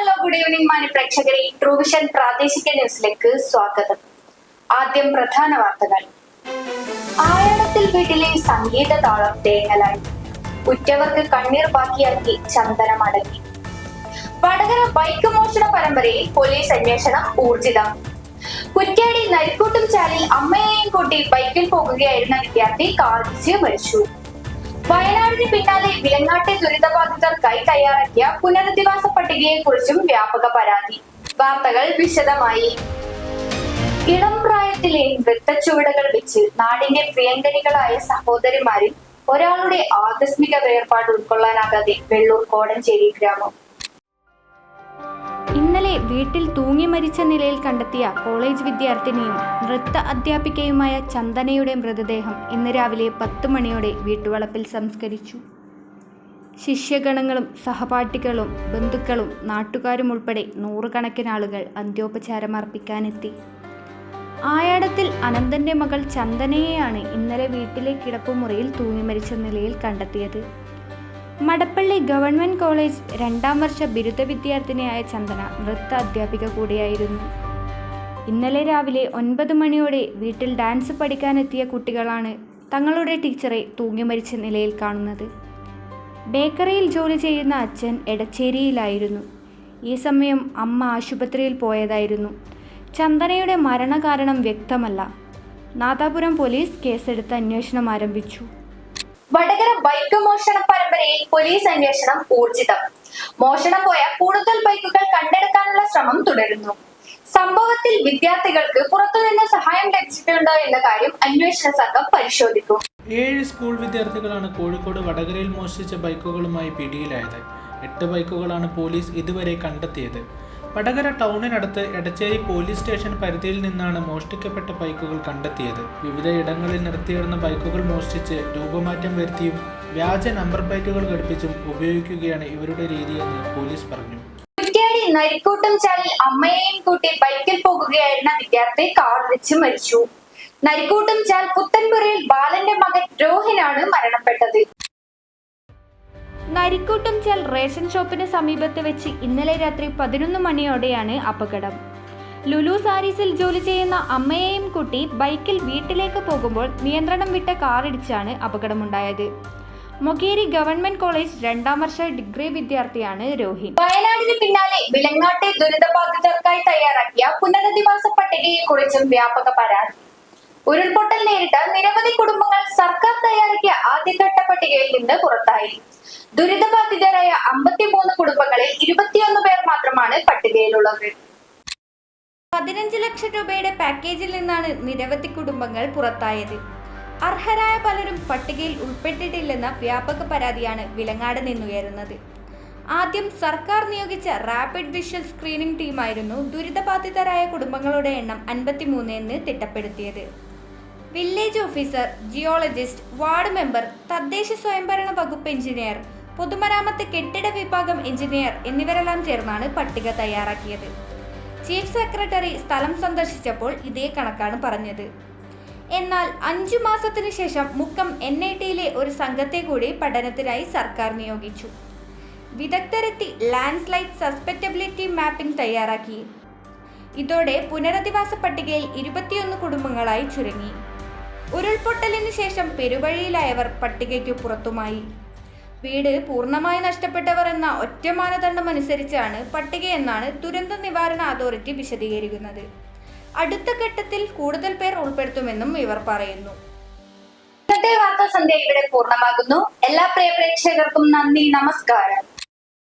മാന്യ പ്രേക്ഷകരെ. ട്രൂവിഷൻ പ്രാദേശിക ന്യൂസിലേക്ക് സ്വാഗതം. ആദ്യം പ്രധാന വാർത്തകൾ. ആയണത്തിൽ വീട്ടിലെ സംഗീത താളം തേങ്ങലായി. ഉറ്റവർക്ക് കണ്ണീർ ബാക്കിയാക്കി ചന്ദനം അടങ്ങി. വടകര ബൈക്ക് മോഷണ പരമ്പരയിൽ പോലീസ് അന്വേഷണം ഊർജിതം. കുറ്റ്യാടി നരിക്കൂട്ടും ചാലിൽ അമ്മയെയും കൂട്ടി ബൈക്കിൽ പോകുകയായിരുന്ന വിദ്യാർത്ഥി കാർഡിച്ച് മരിച്ചു. വയനാടിന് പിന്നാലെ വിലങ്ങാട്ടെ ദുരിതബാധിതർക്കായി തയ്യാറാക്കിയ പുനരധിവാസ പട്ടികയെക്കുറിച്ചും വ്യാപക പരാതി. വാർത്തകൾ വിശദമായി. ഇളം പ്രായത്തിലെ വൃത്തച്ചുവടുകൾ വെച്ച് നാടിന്റെ പ്രിയങ്കരികളായ സഹോദരിമാരിൽ ഒരാളുടെ ആകസ്മിക വേർപാട് ഉൾക്കൊള്ളാനാകാതെ വെള്ളൂർ കോടഞ്ചേരി ഗ്രാമം. ഇന്നലെ വീട്ടിൽ തൂങ്ങി മരിച്ച നിലയിൽ കണ്ടെത്തിയ കോളേജ് വിദ്യാർത്ഥിനിയും നൃത്ത അധ്യാപികയുമായ ചന്ദനയുടെ മൃതദേഹം ഇന്ന് രാവിലെ പത്ത് മണിയോടെ വീട്ടുവളപ്പിൽ സംസ്കരിച്ചു. ശിഷ്യഗണങ്ങളും സഹപാഠികളും ബന്ധുക്കളും നാട്ടുകാരും ഉൾപ്പെടെ നൂറുകണക്കിന് ആളുകൾ അന്ത്യോപചാരം അർപ്പിക്കാനെത്തി ആയാടത്തിൽ അനന്തന്റെ മകൾ ചന്ദനയെയാണ് ഇന്നലെ വീട്ടിലെ കിടപ്പുമുറിയിൽ തൂങ്ങി മരിച്ച നിലയിൽ കണ്ടെത്തിയത്. മടപ്പള്ളി ഗവൺമെന്റ് കോളേജ് രണ്ടാം വർഷ ബിരുദ വിദ്യാർത്ഥിനിയായ ചന്ദന നൃത്ത അധ്യാപിക കൂടിയായിരുന്നു. ഇന്നലെ രാവിലെ ഒൻപത് മണിയോടെ വീട്ടിൽ ഡാൻസ് പഠിക്കാനെത്തിയ കുട്ടികളാണ് തങ്ങളുടെ ടീച്ചറെ തൂങ്ങി മരിച്ച നിലയിൽ കാണുന്നത്. ബേക്കറിയിൽ ജോലി ചെയ്യുന്ന അച്ഛൻ എടച്ചേരിയിലായിരുന്നു. ഈ സമയം അമ്മ ആശുപത്രിയിൽ പോയതായിരുന്നു. ചന്ദനയുടെ മരണകാരണം വ്യക്തമല്ല. നാദാപുരം പോലീസ് കേസെടുത്ത് അന്വേഷണം ആരംഭിച്ചു. വടകര ബൈക്ക് മോഷണ പരമ്പരയിൽ പോലീസ് അന്വേഷണം ഊർജിതം. മോഷണം പോയ കൂടുതൽ ബൈക്കുകൾ കണ്ടെടുക്കാനുള്ള ശ്രമം തുടരുന്നു. സംഭവത്തിൽ വിദ്യാർത്ഥികൾക്ക് പുറത്തുനിന്ന് സഹായം ലഭിച്ചിട്ടുണ്ടോ എന്ന കാര്യം അന്വേഷണ സംഘം പരിശോധിക്കും. ഏഴ് സ്കൂൾ വിദ്യാർത്ഥികളാണ് കോഴിക്കോട് വടകരയിൽ മോഷ്ടിച്ച ബൈക്കുകളുമായി പിടിയിലായത്. എട്ട് ബൈക്കുകളാണ് പോലീസ് ഇതുവരെ കണ്ടെത്തിയത്. വടകര ടൗണിനടുത്ത് എടച്ചേരി പോലീസ് സ്റ്റേഷൻ പരിധിയിൽ നിന്നാണ് മോഷ്ടിക്കപ്പെട്ട ബൈക്കുകൾ കണ്ടെത്തിയത്. വിവിധ ഇടങ്ങളിൽ നിർത്തിയിടുന്ന ബൈക്കുകൾ മോഷ്ടിച്ച് രൂപമാറ്റം വരുത്തിയും വ്യാജ നമ്പർ പ്ലേറ്റുകൾ ഘടിപ്പിച്ചും ഉപയോഗിക്കുകയാണ് ഇവരുടെ രീതിയെന്ന് പോലീസ് പറഞ്ഞു. നരിക്കൂട്ടം ചാലിൽ അമ്മയെയും കൂട്ടി ബൈക്കിൽ പോകുകയായിരുന്ന വിദ്യാർത്ഥി കാർ വെച്ച് മരിച്ചു. നരിക്കൂട്ടം ചാൽ പുത്തൻപുരയിൽ ബാലന്റെ മകൻ രോഹിനാണ് മരണപ്പെട്ടത്. നരിക്കൂട്ടം ചാൽ റേഷൻ ഷോപ്പിന് സമീപത്ത് വെച്ച് ഇന്നലെ രാത്രി പതിനൊന്ന് മണിയോടെയാണ് അപകടം. ലുലു സാരീസിൽ ജോലി ചെയ്യുന്ന അമ്മയെയും കുട്ടി ബൈക്കിൽ വീട്ടിലേക്ക് പോകുമ്പോൾ നിയന്ത്രണം വിട്ട കാറിടിച്ചാണ് അപകടമുണ്ടായത്. മൊകേരി ഗവൺമെന്റ് കോളേജ് രണ്ടാം വർഷ ഡിഗ്രി വിദ്യാർത്ഥിയാണ് രോഹിൻ. വയനാടിന് പിന്നാലെ വിലങ്ങാട്ടെ ദുരിതബാധിതർക്കായി തയ്യാറാക്കിയ പുനരധിവാസ പട്ടികയെക്കുറിച്ചും വ്യാപക പരാതി. ഉരുൾപൊട്ടൽ നേരിട്ട നിരവധി കുടുംബങ്ങൾ സർക്കാർ തയ്യാറാക്കിയ ആദ്യഘട്ട പട്ടികയിൽ നിന്ന് പുറത്തായി. ദുരിതബാധിതരായ അമ്പത്തിമൂന്ന് കുടുംബങ്ങളിൽ ഇരുപത്തിയൊന്ന് പേർ മാത്രമാണ് പട്ടികയിലുള്ളത്. പതിനഞ്ച് ലക്ഷം രൂപയുടെ പാക്കേജിൽ നിന്നാണ് നിരവധി കുടുംബങ്ങൾ പുറത്തായത്. അർഹരായ പലരും പട്ടികയിൽ ഉൾപ്പെട്ടിട്ടില്ലെന്ന വ്യാപക പരാതിയാണ് വിലങ്ങാട് നിന്നുയരുന്നത്. ആദ്യം സർക്കാർ നിയോഗിച്ച റാപ്പിഡ് വിഷ്വൽ സ്ക്രീനിംഗ് ടീമായിരുന്നു ദുരിതബാധിതരായ കുടുംബങ്ങളുടെ എണ്ണം അൻപത്തിമൂന്ന് എന്ന് തിട്ടപ്പെടുത്തിയത്. Village officer geologist ward member തദ്ദേശ സ്വയംഭരണ വകുപ്പ് എഞ്ചിനീയർ പൊതുമരാമത്ത് കെട്ടിട വിഭാഗം എഞ്ചിനീയർ എന്നിവരെല്ലാം ചേർന്നാണ് പട്ടിക തയ്യാറാക്കിയത്. ചീഫ് സെക്രട്ടറി സ്ഥലം സന്ദർശിച്ചപ്പോൾ ഇതേ കണക്കാണ് പറഞ്ഞത്. എന്നാൽ അഞ്ചു മാസത്തിനു ശേഷം മുക്കം എൻ ഐ ടിയിലെ ഒരു സംഘത്തെ കൂടി പഠനത്തിനായി സർക്കാർ നിയോഗിച്ചു. വിദഗ്ധരെത്തി ലാൻഡ് സ്ലൈഡ് മാപ്പിംഗ് തയ്യാറാക്കി. ഇതോടെ പുനരധിവാസ പട്ടികയിൽ ഇരുപത്തിയൊന്ന് കുടുംബങ്ങളായി ചുരുങ്ങി. ഉരുൾപൊട്ടലിന് ശേഷം പെരുവഴിയിലായവർ പട്ടികയ്ക്ക് പുറത്തുമായി. വീട് പൂർണമായി നഷ്ടപ്പെട്ടവർ എന്ന ഒറ്റ മാനദണ്ഡം അനുസരിച്ചാണ് പട്ടികയെന്നാണ് ദുരന്ത നിവാരണ അതോറിറ്റി വിശദീകരിക്കുന്നത്. അടുത്ത ഘട്ടത്തിൽ കൂടുതൽ പേർ ഉൾപ്പെടുത്തുമെന്നും ഇവർ പറയുന്നു. ഇന്നത്തെ വാർത്താ സന്ധ്യ ഇവിടെ പൂർണമാകുന്നു. എല്ലാ പ്രിയ പ്രേക്ഷകർക്കും നന്ദി നമസ്കാരം.